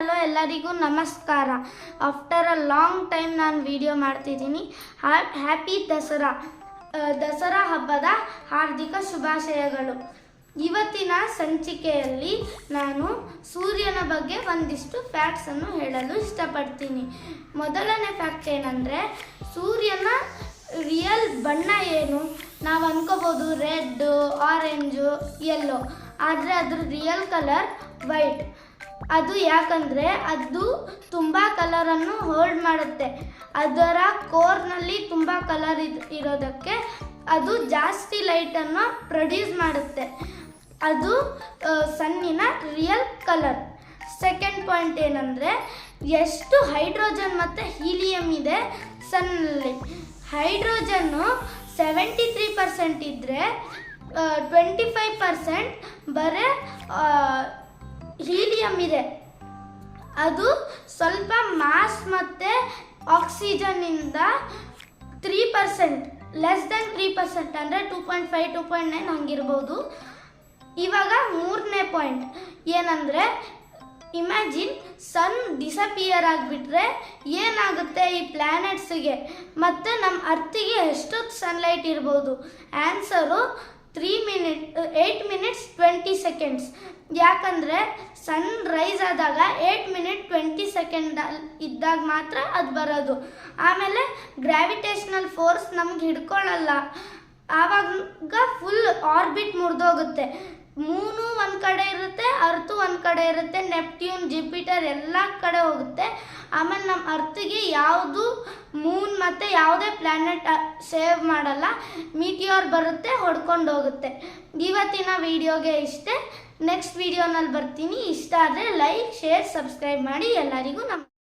Hello ಎಲ್ಲರಿಗೂ ನಮಸ್ಕಾರ. After a long time ನಾನು ವಿಡಿಯೋ ಮಾಡ್ತಿದ್ದೀನಿ. ಹ್ಯಾಪಿ ದಸರಾ. ದಸರಾ ಹಬ್ಬದ ಹಾರ್ದಿಕ ಶುಭಾಶಯಗಳು. ಇವತ್ತಿನ ಸಂಚಿಕೆಯಲ್ಲಿ ನಾನು ಸೂರ್ಯನ ಬಗ್ಗೆ ಒಂದಿಷ್ಟು ಫ್ಯಾಕ್ಟ್ಸನ್ನು ಹೇಳಲು ಇಷ್ಟಪಡ್ತೀನಿ. ಮೊದಲನೇ ಫ್ಯಾಕ್ಟ್ ಏನಂದರೆ, ಸೂರ್ಯನ ರಿಯಲ್ ಬಣ್ಣ ಏನು? ನಾವು ಅಂದ್ಕೋಬೋದು ರೆಡ್ ಆರೆಂಜು ಯೆಲ್ಲೋ ಆದರೆ ಅದ್ರ ರಿಯಲ್ ಕಲರ್ ವೈಟ್ ಅದು ಯಾಕಂದರೆ ಅದು ತುಂಬ ಕಲರನ್ನು ಹೋಲ್ಡ್ ಮಾಡುತ್ತೆ. ಅದರ ಕೋರ್ನಲ್ಲಿ ತುಂಬ ಕಲರ್ ಇರೋದಕ್ಕೆ ಅದು ಜಾಸ್ತಿ ಲೈಟನ್ನು ಪ್ರೊಡ್ಯೂಸ್ ಮಾಡುತ್ತೆ. ಅದು ಸನ್ನಿನ ರಿಯಲ್ ಕಲರ್ ಸೆಕೆಂಡ್ ಪಾಯಿಂಟ್ ಏನಂದರೆ ಎಷ್ಟು ಹೈಡ್ರೋಜನ್ ಮತ್ತು ಹೀಲಿಯಂ ಇದೆ ಸನ್ನಲ್ಲಿ. ಹೈಡ್ರೋಜನ್ನು ಸೆವೆಂಟಿ ತ್ರೀ ಪರ್ಸೆಂಟ್ ಇದ್ದರೆ ಟ್ವೆಂಟಿ ಫೈವ್ ಪರ್ಸೆಂಟ್ ಬರೀ ಹೀಲಿಯಂ ಇದೆ. ಅದು ಸ್ವಲ್ಪ ಮಾಸ್ ಮತ್ತು ಆಕ್ಸಿಜನ್ನಿಂದ three percent less than three percent ಅಂದರೆ two point five two point nine ಹಂಗಿರ್ಬೋದು. ಇವಾಗ ಮೂರನೇ ಪಾಯಿಂಟ್ ಏನಂದರೆ ಇಮ್ಯಾಜಿನ್ ಸನ್ ಡಿಸಪಿಯರ್ ಆಗಿಬಿಟ್ರೆ ಏನಾಗುತ್ತೆ ಈ ಪ್ಲ್ಯಾನೆಟ್ಸಿಗೆ ಮತ್ತು ನಮ್ಮ ಅರ್ತಿಗೆ ಎಷ್ಟೊತ್ತು ಸನ್ಲೈಟ್ ಇರ್ಬೋದು? Answer three minute eight minutes twenty seconds ಯಾಕಂದರೆ ಸನ್ ರೈಸ್ ಆದಾಗ ಏಯ್ಟ್ ಮಿನಿಟ್ ಟ್ವೆಂಟಿ ಸೆಕೆಂಡ್ ಇದ್ದಾಗ ಮಾತ್ರ ಅದು ಬರೋದು. ಆಮೇಲೆ ಗ್ರಾವಿಟೇಷನಲ್ ಫೋರ್ಸ್ ನಮ್ಗೆ ಹಿಡ್ಕೊಳ್ಳಲ್ಲ ಆವಾಗ ಫುಲ್ ಆರ್ಬಿಟ್ ಮುರಿದೋಗುತ್ತೆ. ಮೂನು ಒಂದು ಕಡೆ ಇರುತ್ತೆ ಅರ್ತು ಒಂದು ಕಡೆ ಇರುತ್ತೆ ನೆಪ್ಟ್ಯೂನ್ ಜುಪಿಟರ್ ಎಲ್ಲ ಕಡೆ ಹೋಗುತ್ತೆ ಆಮೇಲೆ ನಮ್ಮ ಅರ್ತಿಗೆ ಯಾವುದು ಮೂನ್ ಮತ್ತು ಯಾವುದೇ ಪ್ಲ್ಯಾನೆಟ್ ಸೇವ್ ಮಾಡಲ್ಲ. ಮೀಟಿಯೋರ್ ಬರುತ್ತೆ ಹೊಡ್ಕೊಂಡು ಹೋಗುತ್ತೆ ಇವತ್ತಿನ ವಿಡಿಯೋಗೆ ಇಷ್ಟೇ. ನೆಕ್ಸ್ಟ್ ವಿಡಿಯೋನಲ್ಲಿ ಬರ್ತೀನಿ. ಇಷ್ಟ ಆದರೆ ಲೈಕ್ ಶೇರ್ ಸಬ್ಸ್ಕ್ರೈಬ್ ಮಾಡಿ. ಎಲ್ಲರಿಗೂ ನಮ್